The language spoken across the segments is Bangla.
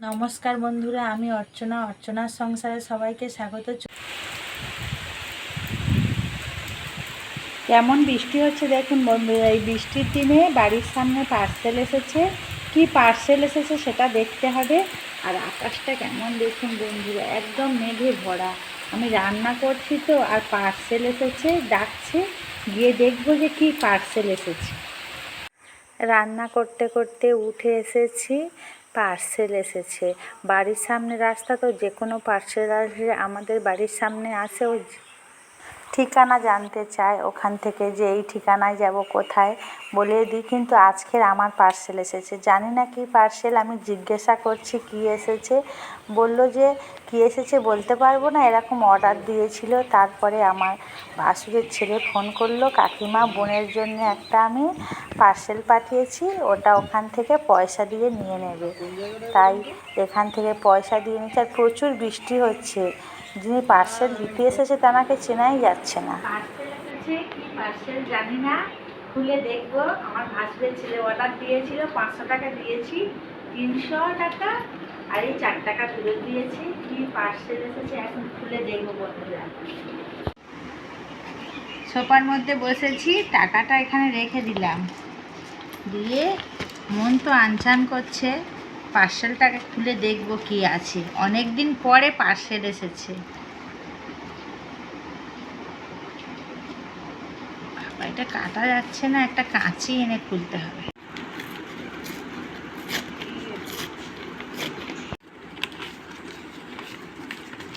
নমস্কার বন্ধুরা, আমি অর্চনা অর্চনার সংসারে সবাইকে স্বাগত কেমন বৃষ্টি হচ্ছে দেখুন বন্ধুরা, এই বৃষ্টির দিনে বাড়ির সামনে পার্সেল এসেছে। কি পার্সেল এসেছে সেটা দেখতে হবে। আর আকাশটা কেমন দেখুন বন্ধুরা, একদম মেঘে ভরা। আমি রান্না করছি তো, আর পার্সেল এসেছে, ডাকছে, গিয়ে দেখব যে কি পার্সেল এসেছে। রান্না করতে করতে উঠে এসেছি। পার্সেল এসেছে। বাড়ির সামনে রাস্তা তো যে কোনো পার্সেল আসলে আমাদের বাড়ির সামনে আসে ও ঠিকানা জানতে চায়, ওখান থেকে যে এই ঠিকানায় যাব, কোথায়, বলে দিই। কিন্তু আজকের আমার পার্সেল এসেছে। জানি না কি পার্সেল আমি জিজ্ঞাসা করছি কি এসেছে। বলল যে, কি এসেছে বলতে পারব না, এরকম অর্ডার দিয়েছিল। তারপরে আমার ভাসুরের ছেলে ফোন করল, কাকিমা বোনের জন্য একটা আমি পার্সেল পাঠিয়েছি, ওটা ওখান থেকে পয়সা দিয়ে নিয়ে নেবে। তাই এখান থেকে পয়সা দিয়ে নিচ্ছে। আর প্রচুর বৃষ্টি হচ্ছে। যিনি পার্সেল দিতে এসেছে তাকে চেনাই যাচ্ছে না। পার্সেল এসেছে কি পার্সেল জানি না। খুলে দেখব। আমার ভাসুরের ছেলে অর্ডার দিয়েছিল, পাঁচশো টাকা দিয়েছি, তিনশো টাকা আর এই চার টাকা ফেরত দিয়েছি। কি পার্সেল এসেছে এখন খুলে দেখব বন্ধুরা। সোফার মধ্যে বসেছি, টাকাটা এখানে রেখে দিলাম। দিয়ে মন তো আনচান করছে। পার্সেলটাকে খুলে দেখব কি আছে। অনেক দিন পরে পার্সেল এসেছে। এটা কাটা যাচ্ছে না, একটা কাঁচি এনে খুলতে হবে।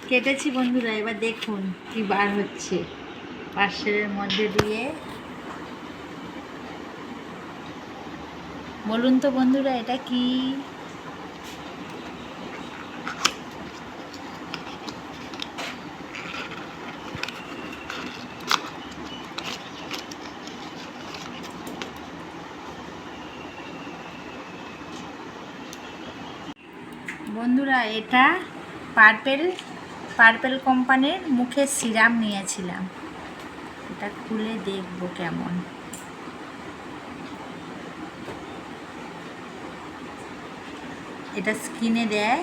কেটেছি বন্ধুরা, এবার দেখুন কি বার হচ্ছে পার্সেলের মধ্যে দিয়ে। বলুন তো বন্ধুরা, এটা কি? বন্ধুরা, এটা পার্পেল পার্পেল কোম্পানির মুখের সিরাম নিয়েছিলাম। এটা খুলে দেখব কেমন। এটা স্কিনে দেয়,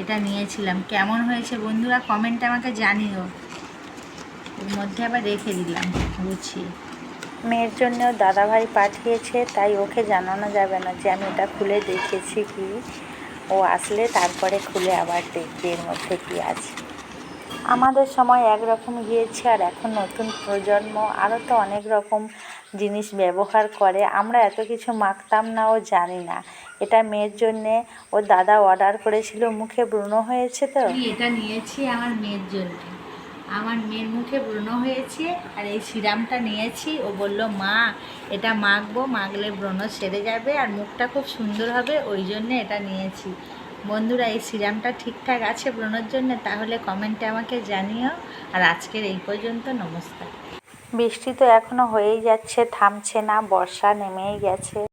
এটা নিয়েছিলাম। কেমন হয়েছে বন্ধুরা কমেন্টে আমাকে জানিও। এর মধ্যে আবার রেখে দিলাম, গুছিয়ে। মেয়ের জন্যও দাদাভাই পাঠিয়েছে, তাই ওকে জানানো যাবে না যে আমি এটা খুলে দেখেছি কি। ও আসলে তারপরে খুলে আবার দেখবে এর মধ্যে কি আছে। আমাদের সময় একরকম গিয়েছে আর এখন নতুন প্রজন্ম আরও তো অনেক রকম জিনিস ব্যবহার করে। আমরা এত কিছু মাখতাম না, ও জানি না। এটা মেয়ের জন্যে ও দাদা অর্ডার করেছিল, মুখে ব্রণ হয়েছে তো। এটা নিয়েছি আমার মেয়ের জন্য। আমার মেয়ের মুখে ব্রণ হয়েছে আর এই সিরামটা নিয়েছি। ও বলল, মা, এটা মাখবো, মাখলে ব্রণ সেরে যাবে আর মুখটা খুব সুন্দর হবে, ওই জন্য এটা নিয়েছি। বন্ধুরা, এই সিরামটা ঠিকঠাক আছে ব্রণের জন্য? তাহলে কমেন্টে আমাকে জানিও। আর আজকের এই পর্যন্ত, নমস্কার। বৃষ্টি তো এখনও হয়েই যাচ্ছে, থামছে না, বর্ষা নেমেই গেছে।